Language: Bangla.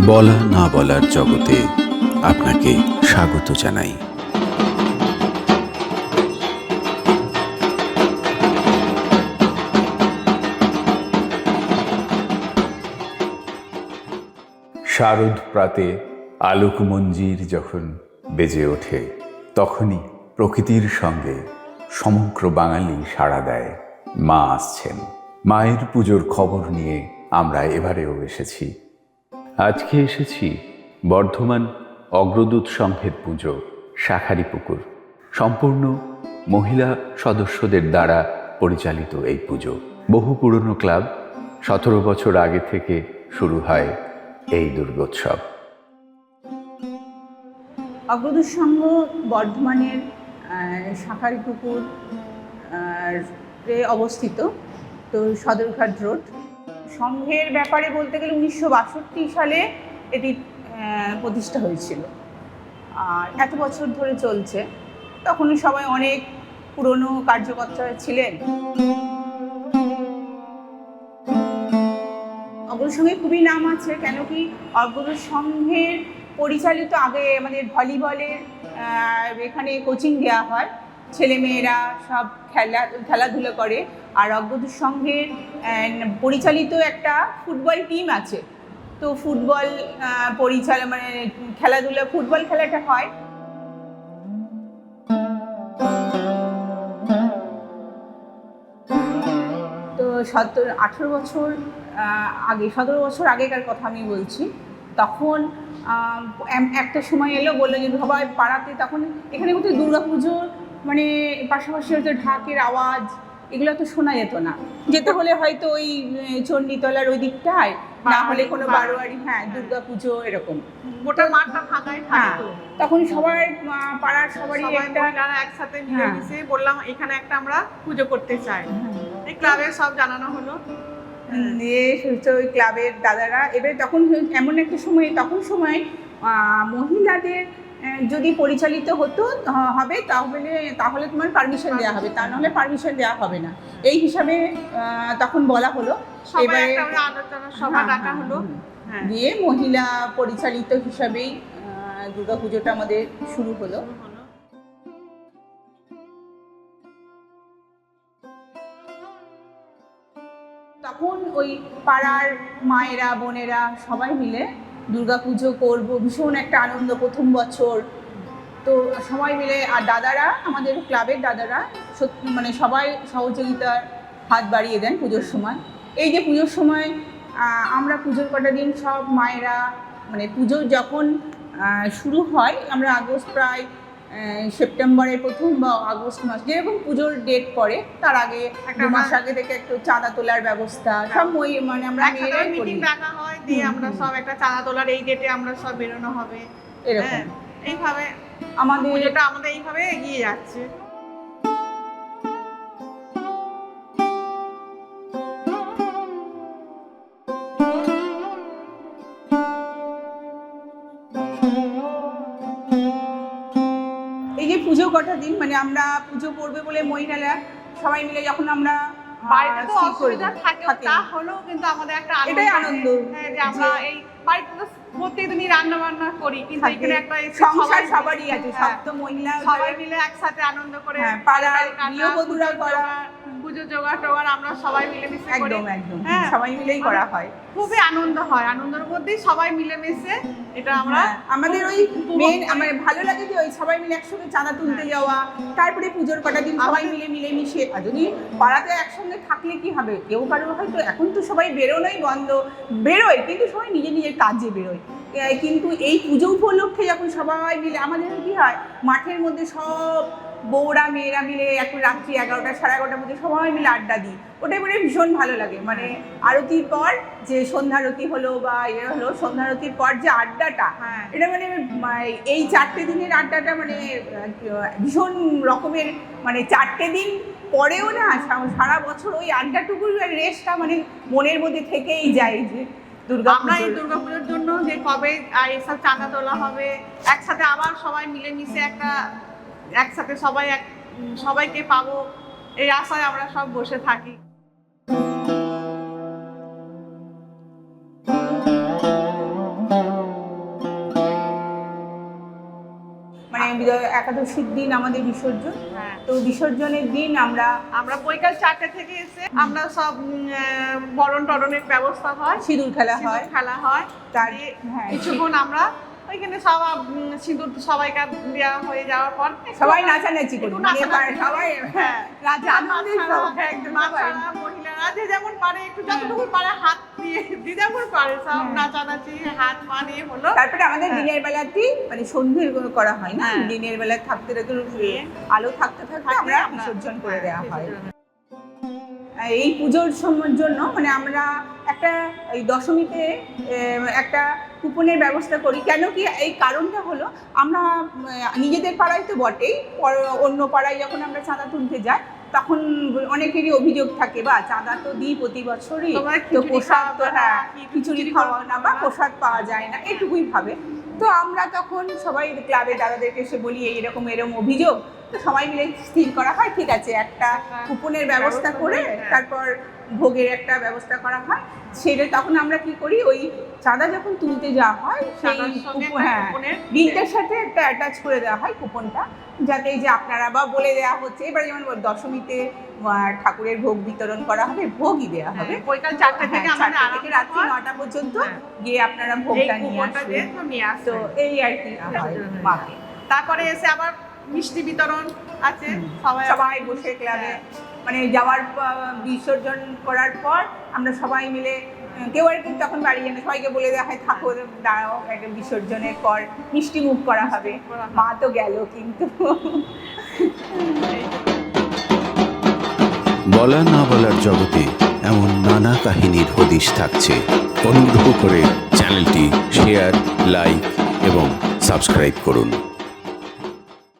বলা না বলার জগতে আপনাকে স্বাগত জানাই। শারদ প্রাতে আলোক মঞ্জির যখন বেজে ওঠে, তখনই প্রকৃতির সঙ্গে সমগ্র বাঙালি সাড়া দেয়। মা আসছেন। মায়ের পুজোর খবর নিয়ে আমরা এবারেও এসেছি। আজকে এসেছি বর্ধমান অগ্রদূত সংঘের পুজো, শাখারি পুকুর। সম্পূর্ণ মহিলা সদস্যদের দ্বারা পরিচালিত এই পুজো। বহু পুরনো ক্লাব সতেরো বছর আগে থেকে শুরু হয় এই দুর্গোৎসব। অগ্রদূত সংঘ বর্ধমানের শাখারি পুকুর অবস্থিত, তো সদরঘাট রোড। সংঘের ব্যাপারে বলতে গেলে উনিশশো বাষট্টি সালে এটি প্রতিষ্ঠা হয়েছিল। আর এত বছর ধরে চলছে। তখন সবাই অনেক পুরনো কার্যকর্তা ছিলেন। অগ্রদূত সংঘের খুবই নাম আছে, কেন কি অগ্রদূত সংঘের পরিচালিত আগে আমাদের ভলিবলের এখানে কোচিং দেওয়া হয়। ছেলেমেয়েরা সব খেলা, খেলাধুলো করে। আর অগ্রদূত সংঘের পরিচালিত একটা ফুটবল টিম আছে। তো ফুটবল পরিচালনা মানে খেলাধুলা, ফুটবল খেলাটা হয়। তো সতেরো, আঠেরো বছর আগে, সতেরো বছর আগেকার কথা আমি বলছি। তখন একটা সময় এলো, বলল যে সবাই পাড়াতে তখন এখানে কোথাও দুর্গা পুজোর মানে পাশাপাশি হয়তো ঢাকের আওয়াজ এগুলো তো শোনা যেত না। যেতে হলে হয়তো ওই চণ্ডীতলার ওই দিকটায় না হলে কোনো বারোয়ারি হ্যাঁ দুর্গা পুজো এরকম গোটা মাঠটা ফাঁকাই হ্যাঁ থাকতো তখন সবার পাড়ার সবারই সবাই একটা একসাথে হ্যাঁ। মিলেমিশে বললাম এখানে একটা আমরা পুজো করতে চাই। এই ক্লাবে সব জানানো হলো। দিয়ে হচ্ছে ওই ক্লাবের দাদারা। এবার তখন এমন একটা সময় তখন সময় আহ, মহিলাদের যদি পরিচালিত হতো হবে তাহলে তাহলে তোমার পারমিশন দেওয়া হবে। তা নাহলে পারমিশন দেওয়া হবে না। এই হিসাবে তখন বলা হলো। এবারে- সভা হ্যাঁ, ডাকা হ্যাঁ, হলো। হ্যাঁ দিয়ে মহিলা পরিচালিত হিসাবেই দুর্গা পুজোটা আমাদের শুরু হলো। তখন ওই পাড়ার মায়েরা বোনেরা সবাই মিলে দুর্গাপুজো করব, ভীষণ একটা আনন্দ প্রথম বছর। তো সবাই মিলে, আর দাদারা, আমাদের ক্লাবের দাদারা সত্যি মানে সবাই সহযোগিতার হাত বাড়িয়ে দেন পুজোর সময়। এই যে পুজোর সময় আমরা পুজোর কটা দিন সব মায়েরা মানে পুজো যখন শুরু হয়, আমরা আগস্ট প্রায় সেপ্টেম্বরের প্রথম বা আগস্ট মাস যেরকম পুজোর ডেট পড়ে তার আগে একটা দু মাস আগে থেকে একটু চাঁদা তোলার ব্যবস্থা সব মই মানে আমরা মেয়েরাই করি। ডাকা হয় দিয়ে আমরা সব একটা চাঁদা তোলার এই ডেটে আমরা সব বেরোনো হবে। এরকম। হ্যাঁ এইভাবে আমাদের পুজোটা আমাদের এইভাবে এগিয়ে যাচ্ছে। পুজো কটা দিন মানে আমরা পুজো করবে বলে মহিলারা সবাই মিলে যখন আমরা বাড়িতে তো ঠিক করে অসুবিধা থাকে থাকে। তা হলেও কিন্তু আমাদের একটা আনন্দ এটাই আনন্দ। হ্যাঁ যে আমরা এই বাড়িতে তো প্রত্যেকদিনই রান্না বান্না করি কিন্তু এখানে একটা সংসার সবারই আছে সব হ্যাঁ, তো মহিলা সবাই মিলে একসাথে আনন্দ করে হ্যাঁ, পাড়ার গৃহবধূরা করা। পুজো জোগাড় টোগাড় আমরা সবাই মিলেমিশে করি। একদম একদম। হ্যাঁ। সবাই মিলেই করা হয়। খুবই আনন্দ হয়। আনন্দের মধ্যেই সবাই মিলেমিশে এটা আমরা হ্যাঁ, আমাদের ওই মেন। আমার ভালো লাগে যে ওই সবাই মিলে একসঙ্গে চাঁদা তুলতে যাওয়া তারপরে পুজোর কটা দিন সবাই মিলে মিলে মিশে আর যদি পাড়াতে একসঙ্গে থাকলে কি হবে? কেউ কারও হয়তো এখন তো সবাই বেরোনোই বন্ধ। বেরোয় কিন্তু সবাই নিজে নিজের কাজে বেরোয়। কিন্তু এই পুজো উপলক্ষে যখন সবাই মিলে আমাদের কি হয় মাঠের মধ্যে সব বউরা মেয়েরা মিলে এখন রাত্রি এগারোটা সাড়ে এগারোটার মধ্যে সবাই মিলে আড্ডা দিই। ওটাই মানে ভীষণ ভালো লাগে। মানে আরতির পর যে সন্ধ্যারতি হলো বা ইয়ে হলো সন্ধ্যারতির পর যে আড্ডাটা হ্যাঁ। এটা মানে এই চারটে দিনের আড্ডাটা মানে ভীষণ রকমের মানে চারটে দিন পরেও না সারা বছর ওই আড্ডাটুকুর রেস্টটা মানে মনের মধ্যে থেকেই যায় যে আমরা এই দুর্গাপুজোর জন্য যে কবে আর এসব চাঁদা তোলা হবে একসাথে আবার সবাই মিলেমিশে একটা একসাথে সবাই এক সবাইকে পাবো। এই আশায় আমরা সব বসে থাকি। মানে বিজয় একাদশীর দিন আমাদের বিসর্জন। হ্যাঁ। তো বিসর্জনের দিন আমরা আমরা বৈকাল চারটে থেকে এসে আমরা সব বরণ টরণের ব্যবস্থা হয়। সিঁদুর খেলা হয়। খেলা হয়। তার হ্যাঁ। কিছুক্ষণ আমরা ওইখানে সব উম, সিঁদুর সবাইকার দেওয়া হয়ে যাওয়ার পর সবাই নাচানাচি করি সবাই হ্যাঁ। সবাই। বাচ্চারা, মহিলারা যে যেমন পারে একটু যতটুকু পারে হাত দিয়ে যে যেমন পারে সব হ্যাঁ। নাচানাচি হাত পা নিয়ে হলো তারপরে আমাদের হ্যাঁ। দিনের বেলাতেই মানে সন্ধ্যের করা হয় না হ্যাঁ। দিনের বেলায় থাকতে থাকতে আলো থাকতে থাকতে আমরা বিসর্জন করে হ্যাঁ, দেওয়া হয় এই পুজোর সময়ের জন্য মানে আমরা একটা এই দশমীতে একটা কুপনের ব্যবস্থা করি। কেন কি এই কারণটা হলো আমরা নিজেদের পাড়ায় তো বটেই। অন্য পাড়ায় যখন আমরা চাঁদা তুলতে যাই তখন অনেকেরই অভিযোগ থাকে বা চাঁদা তো দিই প্রতি বছরই। তো প্রসাদ তো হ্যাঁ খিচুড়ি খাওয়া না বা। প্রসাদ পাওয়া যায় না। এটুকুই ভাবে। তো আমরা তখন সবাই ক্লাবে দাদাদেরকে এসে বলি এইরকম এরকম অভিযোগ। সবাই মিলে স্থির করা হয় ঠিক আছে একটা কুপনের ব্যবস্থা করে হ্যাঁ। তারপর ভোগের একটা ব্যবস্থা করা হয়। সেটা তখন আমরা কি করি ওই চাঁদা যখন তুলতে যাওয়া হয় সেই হ্যাঁ বিলটার সাথে একটা অ্যাটাচ করে দেওয়া হয় কুপনটা যাতে যে আপনারা বা বলে দেওয়া হচ্ছে এবারে যেমন দশমীতে ঠাকুরের ভোগ বিতরণ করা হবে ভোগই দেওয়া হবে। হ্যাঁ, বৈকাল চারটে থেকে হ্যাঁ, চারটে থেকে রাত্রি নটা পর্যন্ত হ্যাঁ। গিয়ে আপনারা ভোগটা নিয়ে আসবেন। তো তো এই আর কি হয়। মাকে। তারপরে এসে আবার মিষ্টি বিতরণ আছে। সবাই সবাই বসে ক্লাবে মানে যাওয়ার বিসর্জন করার পর আমরা সবাই মিলে কেউ আর কি তখন বাড়ি যায় না। সবাইকে বলে দেওয়া হয় থাকো দাঁড়াও একটা বিসর্জনের পর মিষ্টি মুখ করা হবে। মা তো গেল কিন্তু। বলা না বলার জগতে এমন নানা কাহিনীর হদিশ থাকছে। অনুগ্রহ করে চ্যানেলটি শেয়ার লাইক এবং সাবস্ক্রাইব করুন।